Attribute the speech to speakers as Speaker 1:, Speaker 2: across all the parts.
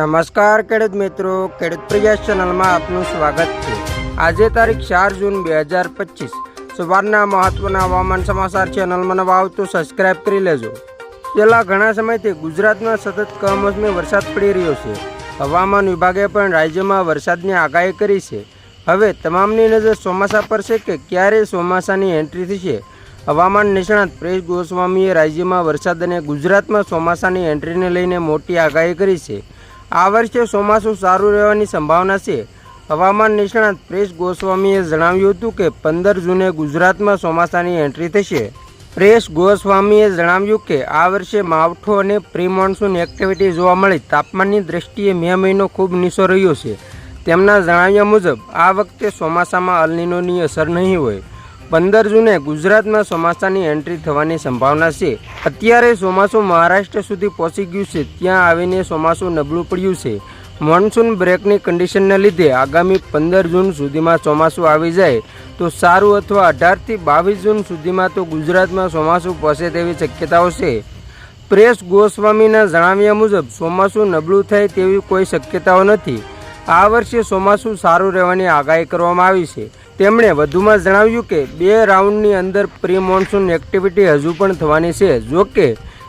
Speaker 1: નમસ્કાર ખેડૂત મિત્રો, ખેડૂત પ્રયાસ ચેનલમાં આપનું સ્વાગત છે. આજે તારીખ ચાર જૂન બે હજાર પચીસ. સવારના મહત્વના હવામાન સમાચાર ચેનલમાં નવા આવો તો સબસ્ક્રાઇબ કરી લેજો. છેલ્લા ઘણા સમયથી ગુજરાતમાં સતત કમોસમી વરસાદ પડી રહ્યો છે. હવામાન વિભાગે પણ રાજ્યમાં વરસાદની આગાહી કરી છે. હવે તમામની નજર ચોમાસા પર છે કે ક્યારે ચોમાસાની એન્ટ્રી થશે? હવામાન નિષ્ણાત પ્રેશ ગોસ્વામીએ રાજ્યમાં વરસાદ અને ગુજરાતમાં ચોમાસાની એન્ટ્રીને લઈને મોટી આગાહી કરી છે. આ વર્ષે ચોમાસું સારું રહેવાની સંભાવના છે. હવામાન નિષ્ણાત પ્રેશ ગોસ્વામીએ જણાવ્યું હતું કે પંદર જૂને ગુજરાતમાં ચોમાસાની એન્ટ્રી થશે. પ્રેશ ગોસ્વામીએ જણાવ્યું કે આ વર્ષે માવઠો અને પ્રી મોન્સૂન એક્ટિવિટી જોવા મળી. તાપમાનની દ્રષ્ટિએ મે મહિનો ખૂબ નીચો રહ્યો છે. તેમના જણાવ્યા મુજબ, આ વખતે ચોમાસામાં અલનીનોની અસર નહીં હોય. પંદર જૂને ગુજરાતમાં ચોમાસાની એન્ટ્રી થવાની સંભાવના છે. અત્યારે ચોમાસું મહારાષ્ટ્ર સુધી પહોંચી ગયું છે. ત્યાં આવીને ચોમાસું નબળું પડ્યું છે. મોન્સૂન બ્રેકની કન્ડિશનને લીધે આગામી પંદર જૂન સુધીમાં ચોમાસું આવી જાય તો સારું અથવા અઢારથી બાવીસ જૂન સુધીમાં તો ગુજરાતમાં ચોમાસું પહોંચે તેવી શક્યતાઓ છે. પ્રેસ ગોસ્વામીના જણાવ્યા મુજબ, ચોમાસું નબળું થાય તેવી કોઈ શક્યતાઓ નથી. આ વર્ષે ચોમાસું સારું રહેવાની આગાહી કરવામાં આવી છે. તેમણે વધુમાં જણાવ્યું કે બે રાઉન્ડની અંદર પ્રી મોન્સૂન એક્ટિવિટી હજુ પણ થવાની છે, જો કે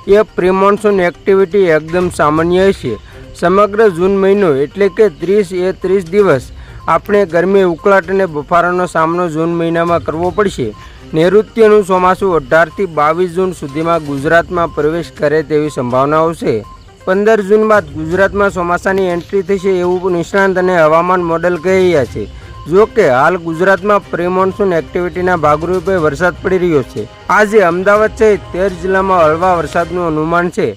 Speaker 1: એ પ્રી મોન્સૂન એક્ટિવિટી એકદમ સામાન્ય છે. સમગ્ર જૂન મહિનો એટલે કે ત્રીસ એ ત્રીસ દિવસ આપણે ગરમી, ઉકળાટ અને બફારાનો સામનો જૂન મહિનામાં કરવો પડશે. નૈઋત્યનું ચોમાસું અઢારથી બાવીસ જૂન સુધીમાં ગુજરાતમાં પ્રવેશ કરે તેવી સંભાવનાઓ છે. પંદર જૂન બાદ ગુજરાતમાં ચોમાસાની એન્ટ્રી થશે એવું નિષ્ણાંત અને હવામાન મોડેલ કહી રહ્યા છે. જો કે હાલ ગુજરાતમાં પ્રી મોન્સૂન એક્ટિવિટીના ભાગરૂપે વરસાદ પડી રહ્યો છે. આજે અમદાવાદ સહિત તેર જિલ્લામાં હળવા વરસાદનું અનુમાન છે.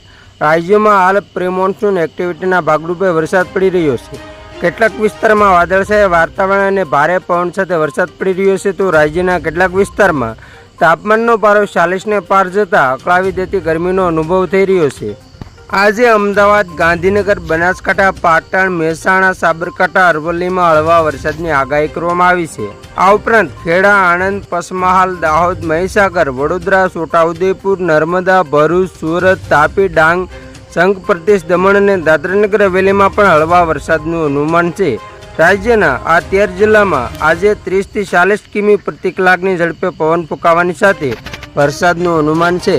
Speaker 1: રાજ્યમાં હાલ પ્રી મોન્સૂન એક્ટિવિટીના ભાગરૂપે વરસાદ પડી રહ્યો છે. કેટલાક વિસ્તારમાં વાદળછાયા વાતાવરણ અને ભારે પવન સાથે વરસાદ પડી રહ્યો છે તો રાજ્યના કેટલાક વિસ્તારમાં તાપમાનનો પારો ચાલીસને પાર જતાં અકળાવી દેતી ગરમીનો અનુભવ થઈ રહ્યો છે. આજે અમદાવાદ, ગાંધીનગર, બનાસકાંઠા, પાટણ, મહેસાણા, સાબરકાંઠા, અરવલ્લીમાં હળવા વરસાદની આગાહી કરવામાં આવી છે. આ ઉપરાંત ખેડા, આણંદ, પસમહાલ, દાહોદ, મહીસાગર, વડોદરા, છોટાઉદેપુર, નર્મદા, ભરૂચ, સુરત, તાપી, ડાંગ, સંઘ પ્રદેશ દમણ અને દાદરાનગર હવેલીમાં પણ હળવા વરસાદનું અનુમાન છે. રાજ્યના આ તેર જિલ્લામાં આજે ત્રીસથી ચાલીસ કિમી પ્રતિ કલાકની ઝડપે પવન ફૂંકાવાની સાથે વરસાદનું અનુમાન છે.